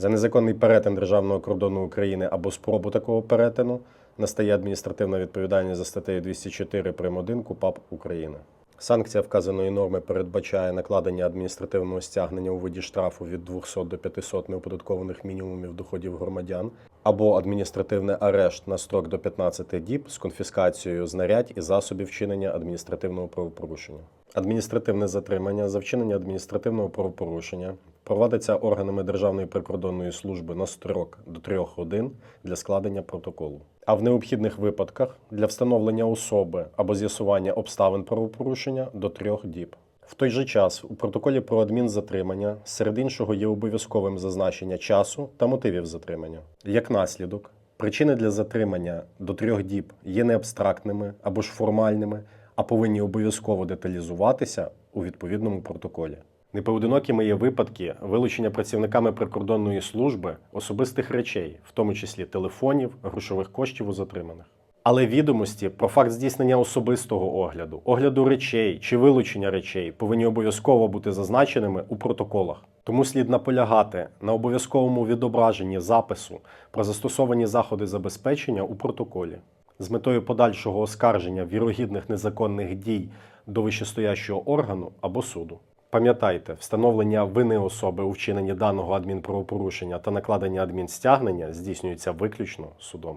За незаконний перетин державного кордону України або спробу такого перетину настає адміністративна відповідальність за статтею 204 прим. 1 КУПАП України. Санкція вказаної норми передбачає накладення адміністративного стягнення у виді штрафу від 200 до 500 неоподаткованих мінімумів доходів громадян або адміністративний арешт на строк до 15 діб з конфіскацією знарядь і засобів вчинення адміністративного правопорушення. Адміністративне затримання за вчинення адміністративного правопорушення проводиться органами Державної прикордонної служби на строк до 3 годин для складення протоколу. А в необхідних випадках для встановлення особи або з'ясування обставин правопорушення до 3 діб. В той же час у протоколі про адмінзатримання серед іншого є обов'язковим зазначення часу та мотивів затримання. Як наслідок, причини для затримання до трьох діб є не абстрактними або ж формальними, а повинні обов'язково деталізуватися у відповідному протоколі. Непоодинокими є випадки вилучення працівниками прикордонної служби особистих речей, в тому числі телефонів, грошових коштів у затриманих. Але відомості про факт здійснення особистого огляду, огляду речей чи вилучення речей повинні обов'язково бути зазначеними у протоколах. Тому слід наполягати на обов'язковому відображенні запису про застосовані заходи забезпечення у протоколі з метою подальшого оскарження вірогідних незаконних дій до вищестоящого органу або суду. Пам'ятайте, встановлення вини особи у вчиненні даного адмінправопорушення та накладення адмінстягнення здійснюється виключно судом.